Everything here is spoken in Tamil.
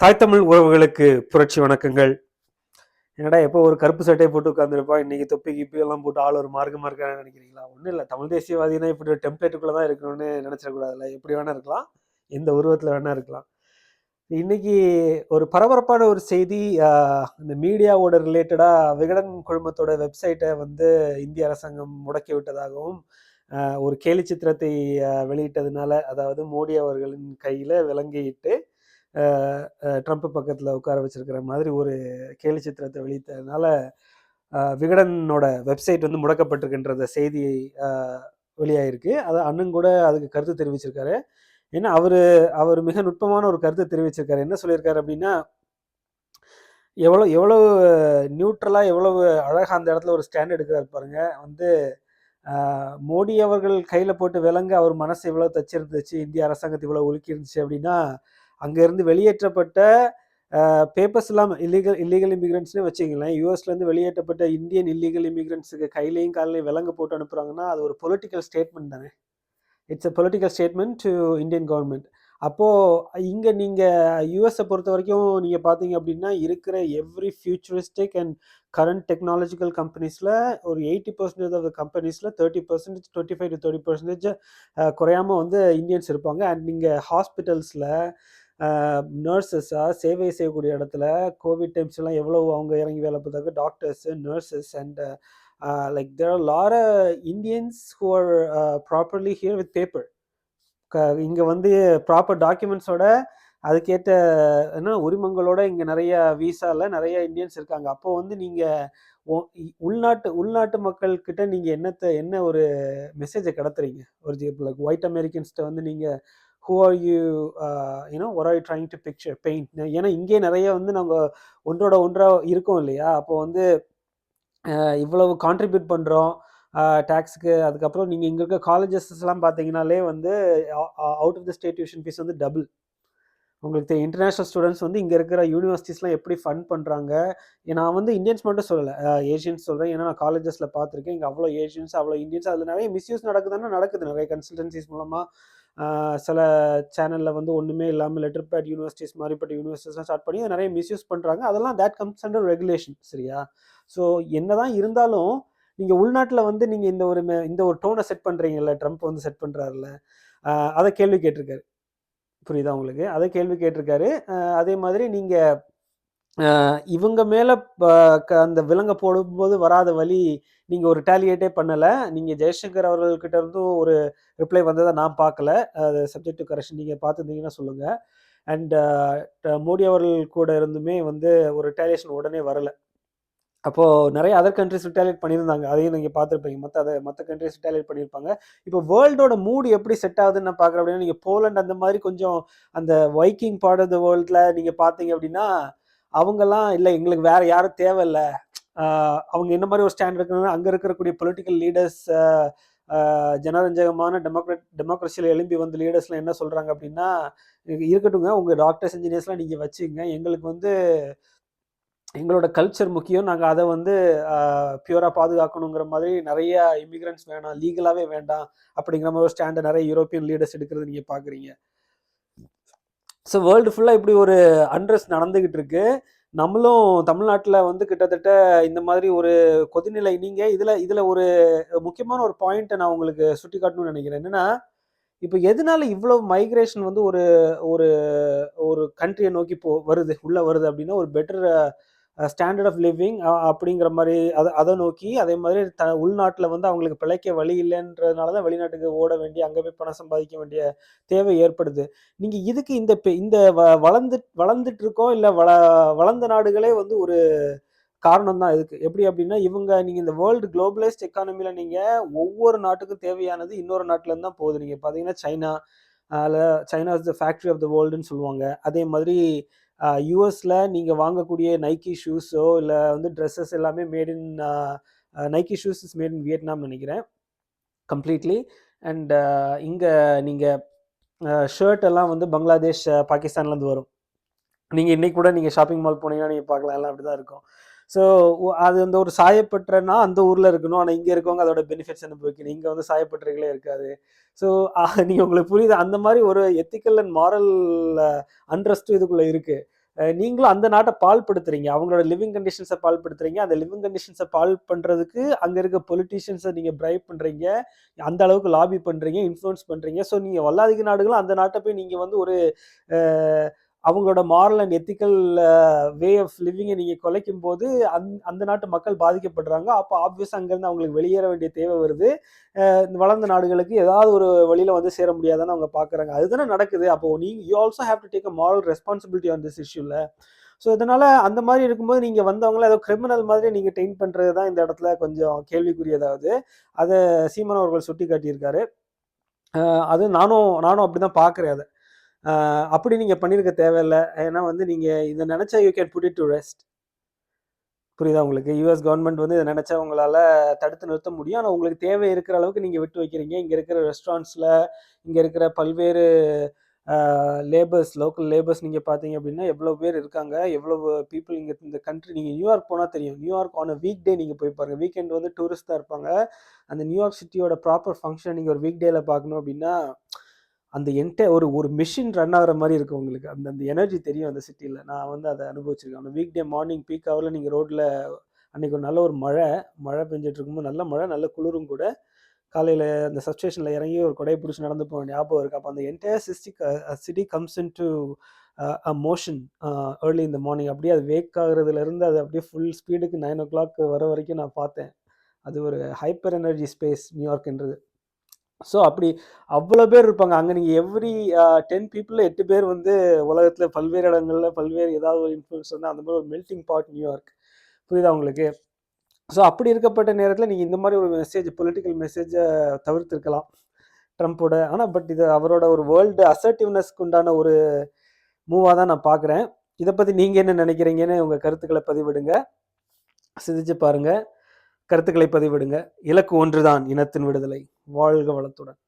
தாய் தமிழ் உறவுகளுக்கு புரட்சி வணக்கங்கள். என்னடா எப்போ ஒரு கருப்பு சட்டையை போட்டு உட்காந்துருப்பா இன்னைக்கு தொப்பி கிப்பி எல்லாம் போட்டு ஆள் ஒரு மார்க்கமாக இருக்கான்னு நினைக்கிறீங்களா? ஒன்றும் இல்லை. தமிழ் தேசியவாதினா இப்படி ஒரு டெம்ப்ளேட்டுக்குள்ள தான் இருக்கணும்னு நினச்சிடக்கூடாதுல்ல. எப்படி வேணா இருக்கலாம். எந்த உருவத்தில் வேணா இருக்கலாம். இன்னைக்கு ஒரு பரபரப்பான ஒரு செய்தி இந்த மீடியாவோட ரிலேட்டடாக விகடன் குழுமத்தோட வெப்சைட்டை வந்து இந்திய அரசாங்கம் முடக்கி விட்டதாகவும் ஒரு கேலி சித்திரத்தை வெளியிட்டதுனால அதாவது மோடி அவர்களின் கையில் விலங்கிட்டு ட்ரம்ப் பக்கத்தில் உட்கார வச்சிருக்கிற மாதிரி ஒரு கேலி சித்திரத்தை வெளியிட்டதுனால விகடனோட வெப்சைட் வந்து முடக்கப்பட்டிருக்கின்றத செய்தி வெளியாகிருக்கு வெளியாயிருக்கு. அது அண்ணன் கூட அதுக்கு கருத்து தெரிவிச்சிருக்காரு. ஏன்னா அவர் அவர் மிக நுட்பமான ஒரு கருத்து தெரிவிச்சிருக்காரு. என்ன சொல்லியிருக்காரு அப்படின்னா எவ்வளோ எவ்வளவு நியூட்ரலாக எவ்வளவு அழகாக அந்த இடத்துல ஒரு ஸ்டாண்ட் எடுக்கிறார் பாருங்க. வந்து மோடி அவர்கள் கையில் போட்டு விலங்க அவர் மனசு இவ்வளோ தச்சிருந்துச்சு இந்திய அரசாங்கத்தை இவ்வளோ ஒழுக்கி இருந்துச்சு அப்படின்னா அங்கேருந்து வெளியேற்றப்பட்ட பேப்பர்ஸ் எல்லாம் இல்லீகல் இல்லீகல் இமிகிரண்ட்ஸ்னு வச்சுங்களேன் யூஎஸ்லேருந்து வெளியேற்றப்பட்ட இந்தியன் இல்லீகல் இமிகிரண்ட்ஸுக்கு கையிலையும் காலையும் விலங்கு போட்டு அனுப்புகிறாங்கன்னா அது ஒரு பொலிட்டிக்கல் ஸ்டேட்மெண்ட் தானே. It's a political statement to Indian government அப்போது இங்கே நீங்கள் யூஎஸை பொறுத்த வரைக்கும் நீங்கள் பார்த்தீங்க அப்படின்னா இருக்கிற every futuristic and current technological கம்பெனிஸில் ஒரு எயிட்டி பர்சன்டேஜ் ஆஃப் கம்பெனிஸில் thirty percentage twenty five to thirty percentage குறையாம வந்து இந்தியன்ஸ் இருப்பாங்க. அண்ட் நீங்கள் ஹாஸ்பிட்டல்ஸில் நர்சஸா சேவை செய்யக்கூடிய இடத்துல கோவிட் டைம்ஸ் எல்லாம் அவங்க இறங்கி வேலை பார்த்தாங்க? Doctors nurses and like there are லார Indians who are properly here with paper க இங்கே வந்து ப்ராப்பர் டாக்குமெண்ட்ஸோட அதுக்கேற்ற என்ன உரிமங்களோட இங்கே நிறைய வீசால நிறைய இந்தியன்ஸ் இருக்காங்க. அப்போ வந்து நீங்கள் உள்நாட்டு உள்நாட்டு மக்கள்கிட்ட நீங்கள் என்னத்தை என்ன ஒரு மெசேஜை கடத்துறீங்க? ஒரு லைக் ஒயிட் அமெரிக்கன்ஸ்கிட்ட வந்து நீங்கள் who are you you know or are trying to picture paint ஏன்னா இங்கே நிறைய வந்து நாங்கள் ஒன்றோட ஒன்றாக இருக்கோம் இல்லையா? அப்போ வந்து இவ்வளவு கான்ட்ரிபியூட் பண்ணுறோம் டேக்ஸுக்கு அதுக்கப்புறம் நீங்கள் இங்கே இருக்க காலேஜஸ்லாம் பார்த்தீங்கனாலே வந்து out of the state tuition fees வந்து டபுள் உங்களுக்கு இன்டர்நேஷ்னல் ஸ்டூடெண்ட்ஸ் வந்து இங்கே இருக்கிற யூனிவர்சிட்டிஸ்லாம் எப்படி ஃபண்ட் பண்ணுறாங்க நான் வந்து இந்தியன்ஸ் மட்டும் சொல்லலை. ஏஷியன்ஸ் சொல்கிறேன் ஏன்னா நான் காலேஜஸில் பார்த்துருக்கேன் இங்கே அவ்வளோ ஏஷியன்ஸ் அவ்வளோ இந்தியன்ஸ் அதில் நிறைய மிஸ்யூஸ் நடக்குதுன்னா நடக்குது. நிறைய கன்சல்டன்சிஸ் மூலமாக சில சேனலில் வந்து ஒன்றுமே இல்லாமல் லெட்டர் பேட் யூனிவர்சிட்டிஸ் மாதிரிப்பட்ட யூனிவர்சிட்டிஸ்லாம் ஸ்டார்ட் பண்ணி அதை நிறைய மிஸ்யூஸ் பண்ணுறாங்க அதெல்லாம் தேட் கம்ஸ் அண்டர் ரெகுலேஷன் சரியா? ஸோ என்ன தான் இருந்தாலும் நீங்கள் உள்நாட்டில் வந்து நீங்கள் இந்த ஒரு இந்த ஒரு டோனை செட் பண்ணுறீங்கல்ல ட்ரம்ப் வந்து செட் பண்ணுறாருல அதை கேள்வி கேட்டிருக்காரு. புரியுதா உங்களுக்கு? அதை கேள்வி கேட்டிருக்காரு. அதே மாதிரி நீங்கள் இவங்க மேலே அந்த விலங்கை போடும்போது வராத வழி நீங்கள் ஒரு டேலியேட்டே பண்ணலை. நீங்கள் ஜெயசங்கர் அவர்கள்கிட்ட இருந்தும் ஒரு ரிப்ளை வந்ததை நான் பார்க்கல. அது சப்ஜெக்ட் டு கரெக்ஷன் நீங்கள் பார்த்துருந்தீங்கன்னா சொல்லுங்கள் அண்ட் மோடி அவர்கள் கூட இருந்துமே வந்து ஒரு ரிட்டாலியேஷன் உடனே வரலை. அப்போது நிறைய அதர் கண்ட்ரிஸ் ரிட்டாலியேட் பண்ணியிருந்தாங்க. அதையும் நீங்கள் பார்த்துருப்பீங்க. மற்ற அதை மற்ற கண்ட்ரிஸ் ரிட்டாலியேட் பண்ணியிருப்பாங்க. இப்போ வேர்ல்டோட மூடு எப்படி செட் ஆகுதுன்னு நான் பார்க்குறேன் அப்படின்னா நீங்கள் போலண்ட் அந்த மாதிரி கொஞ்சம் அந்த வைக்கிங் பார்ட் ஆஃப் த வேர்ல்டில் நீங்கள் பார்த்தீங்க அப்படின்னா அவங்கெல்லாம் இல்லை எங்களுக்கு வேற யாரும் தேவையில்லை. அவங்க என்ன மாதிரி ஒரு ஸ்டாண்ட் இருக்குன்னா அங்கே இருக்கக்கூடிய பொலிட்டிக்கல் லீடர்ஸ் ஜனரஞ்சகமான டெமோக்ரட் டெமோக்ரஸியில் எழும்பி வந்த லீடர்ஸ்லாம் என்ன சொல்கிறாங்க அப்படின்னா இருக்கட்டுங்க உங்கள் டாக்டர்ஸ் இன்ஜினியர்ஸ்லாம் நீங்கள் வச்சுங்க. எங்களுக்கு வந்து எங்களோட கல்ச்சர் முக்கியம். நாங்கள் அதை வந்து பியூராக பாதுகாக்கணுங்கிற மாதிரி நிறைய இமிகிரண்ட்ஸ் வேணாம் லீகலாகவே வேண்டாம் அப்படிங்கிற மாதிரி ஒரு ஸ்டாண்டை நிறைய யூரோப்பியன் லீடர்ஸ் எடுக்கிறது நீங்கள் பார்க்குறீங்க ஸோ வேர்ல்டு ஃபுல்லாக இப்படி ஒரு அண்ட்ரஸ் நடந்துக்கிட்டு இருக்கு நம்மளும் தமிழ்நாட்டில் வந்து கிட்டத்தட்ட இந்த மாதிரி ஒரு கொதிநிலை நீங்கள் இதில் இதில் ஒரு முக்கியமான ஒரு பாயிண்ட்டை நான் உங்களுக்கு சுட்டி காட்டணும்னு நினைக்கிறேன். என்னன்னா இப்போ எதனால இவ்வளோ மைக்ரேஷன் வந்து ஒரு ஒரு ஒரு கண்ட்ரியை நோக்கி போ வருது உள்ளே வருது அப்படின்னா ஒரு பெட்டர் ஸ்டாண்டர்ட் ஆஃப் லிவிங் அப்படிங்கிற மாதிரி அதை அதை நோக்கி அதே மாதிரி த உள்நாட்டில் வந்து அவங்களுக்கு பிழைக்க வழி இல்லைன்றதுனால தான் வெளிநாட்டுக்கு ஓட வேண்டிய அங்கே போய் பணம் சம்பாதிக்க வேண்டிய தேவை ஏற்படுது. நீங்கள் இதுக்கு இந்த இந்த வ- வளர்ந்து வளர்ந்துட்டு இருக்கோம் இல்லை வள வளர்ந்த நாடுகளே வந்து ஒரு காரணம் தான் இதுக்கு. எப்படி அப்படின்னா இவங்க நீங்கள் இந்த வேர்ல்டு குளோபலைஸ்ட் எக்கானமியில் நீங்கள் ஒவ்வொரு நாட்டுக்கும் தேவையானது இன்னொரு நாட்டிலேருந்து தான் போகுது. நீங்கள் பார்த்தீங்கன்னா சைனா அதில் China is the factory of the வேர்ல்டுன்னு சொல்லுவாங்க. அதே மாதிரி யூஎஸில் நீங்கள் வாங்கக்கூடிய நைக்கி ஷூஸோ இல்லை வந்து ட்ரெஸ்ஸஸ் எல்லாமே made in Nike shoes is made in Vietnam நினைக்கிறேன். கம்ப்ளீட்லி அண்ட் இங்கே நீங்கள் ஷர்ட் எல்லாம் வந்து பங்களாதேஷ் பாகிஸ்தான்லேருந்து வரும். நீங்கள் இன்றைக்கி கூட நீங்கள் ஷாப்பிங் மால் போனீங்கன்னா நீங்கள் பார்க்கலாம். எல்லாம் அப்படி தான் இருக்கும். ஸோ அது அந்த ஒரு சாயப்பட்டுறன்னா அந்த ஊரில் இருக்கணும். ஆனால் இங்கே இருக்கவங்க அதோட பெனிஃபிட்ஸ் அனுபவிக்கணும் இங்கே வந்து சாயப்பட்டுறீங்களே இருக்காது. ஸோ நீங்கள் உங்களுக்கு புரியுது. அந்த மாதிரி ஒரு எத்திக்கல் அண்ட் மாரல் அண்ட்ரஸ்ட்டும் இதுக்குள்ளே இருக்குது நீங்களும் அந்த நாட்டை பால்படுத்துறீங்க. அவங்களோட லிவிங் கண்டிஷன்ஸை பால்படுத்துறீங்க. அந்த லிவிங் கண்டிஷன்ஸை பால் பண்ணுறதுக்கு அங்கே இருக்க பொலிட்டீஷியன்ஸை நீங்கள் பிரைப் பண்ணுறீங்க அந்த அளவுக்கு லாபி பண்ணுறீங்க இன்ஃப்ளூன்ஸ் பண்ணுறீங்க ஸோ நீங்கள் வல்லாதிக நாடுகளும் அந்த நாட்டை போய் நீங்கள் வந்து ஒரு அவங்களோட moral and ethical way of லிவிங்கை நீங்கள் குலைக்கும் போது அந் அந்த நாட்டு மக்கள் பாதிக்கப்படுறாங்க. அப்போ ஆப்வியஸ் அங்கேருந்து அவங்களுக்கு வெளியேற வேண்டிய தேவை வருது. வளர்ந்த நாடுகளுக்கு ஏதாவது ஒரு வழியில் வந்து சேர முடியாதான்னு அவங்க பார்க்குறாங்க அதுதானே நடக்குது. அப்போ நீங்க you also have to take a moral responsibility on this இஷ்யூவில் so இதனால் அந்த மாதிரி இருக்கும்போது நீங்கள் வந்தவங்கள ஏதோ கிரிமினல் மாதிரி நீங்கள் டெயின் பண்ணுறது தான் இந்த இடத்துல கொஞ்சம் கேள்விக்குரியதாவது அதை சீமன் அவர்கள் சுட்டி காட்டியிருக்காரு அது நானும் நானும் அப்படிதான் பார்க்குறேன் அதை. அப்படி நீங்கள் பண்ணியிருக்க தேவையில்லை. ஏன்னா வந்து நீங்கள் இதை நினச்சா you can put it to rest புரியுதா உங்களுக்கு? யூஎஸ் கவர்மெண்ட் வந்து இதை நினச்சா உங்களால் தடுத்து நிறுத்த முடியும். ஆனால் உங்களுக்கு தேவை இருக்கிற அளவுக்கு நீங்கள் விட்டு வைக்கிறீங்க. இங்கே இருக்கிற ரெஸ்டாரண்ட்ஸில் இங்கே இருக்கிற பல்வேறு லேபர்ஸ் லோக்கல் லேபர்ஸ் நீங்கள் பார்த்தீங்க அப்படின்னா எவ்வளோ பேர் இருக்காங்க. எவ்வளவு பீப்புள் இங்கே இந்த கண்ட்ரி நீங்கள் நியூயார்க் போனால் தெரியும். நியூயார்க் ஆன் வீக் டே நீங்கள் போய் பாருங்க. வீக்கெண்ட் வந்து டூரிஸ்ட் தான் இருப்பாங்க. அந்த நியூயார்க் சிட்டியோட ப்ராப்பர் ஃபங்க்ஷன் நீங்கள் ஒரு வீக் டேயில் பார்க்கணும் அப்படின்னா அந்த என்கிட்ட ஒரு ஒரு மிஷின் ரன் ஆகிற மாதிரி இருக்கும் உங்களுக்கு. அந்த அந்த எனர்ஜி தெரியும் அந்த சிட்டியில் நான் வந்து அதை அனுபவிச்சிருக்கேன். அந்த வீக் டே மார்னிங் பீக் ஹவரில் நீங்கள் ரோட்டில் அன்றைக்கி ஒரு நல்ல ஒரு மழை மழை பெஞ்சிட்டு இருக்கும்போது நல்ல மழை நல்ல குளிரும் கூட. காலையில் அந்த சப்ஸ்டேஷனில் இறங்கி ஒரு கொடையை பிடிச்சி நடந்து போக ஞாபகம் இருக்குது அப்போ அந்த entire sixty city comes into a motion early இந்த மார்னிங் அப்படியே அது வேக் ஆகுறதுலேருந்து அது அப்படியே ஃபுல் ஸ்பீடுக்கு நைன் ஓ கிளாக் வர வரைக்கும் நான் பார்த்தேன். அது ஒரு ஹைப்பர் எனர்ஜி ஸ்பேஸ் நியூயார்க்ன்றது ஸோ அப்படி அவ்வளோ பேர் இருப்பாங்க. அங்கே நீங்கள் எவ்ரி டென் பீப்புளில் எட்டு பேர் வந்து உலகத்தில் பல்வேறு இடங்களில் பல்வேறு ஏதாவது ஒரு இன்ஃப்ளூன்ஸ் வந்து அந்த மாதிரி ஒரு மெல்டிங் பாட் நியூயார்க் புரியுதா உங்களுக்கு? ஸோ அப்படி இருக்கப்பட்ட நேரத்தில் நீங்கள் இந்த மாதிரி ஒரு மெசேஜ் பொலிட்டிக்கல் மெசேஜை தவிர்த்துருக்கலாம். ட்ரம்ப்போட. ஆனால் பட் இது அவரோட ஒரு வேர்ல்டு அசர்ட்டிவ்னஸ்க்கு உண்டான ஒரு மூவாக தான் நான் பார்க்குறேன் இதை பற்றி நீங்கள் என்ன நினைக்கிறீங்கன்னு உங்கள் கருத்துக்களை பதிவிடுங்க. சிந்திச்சு பாருங்கள் கருத்துக்களை பதிவிடுங்க. இலக்கு ஒன்றுதான் இனத்தின் விடுதலை. வாழ்க வளத்துடன்.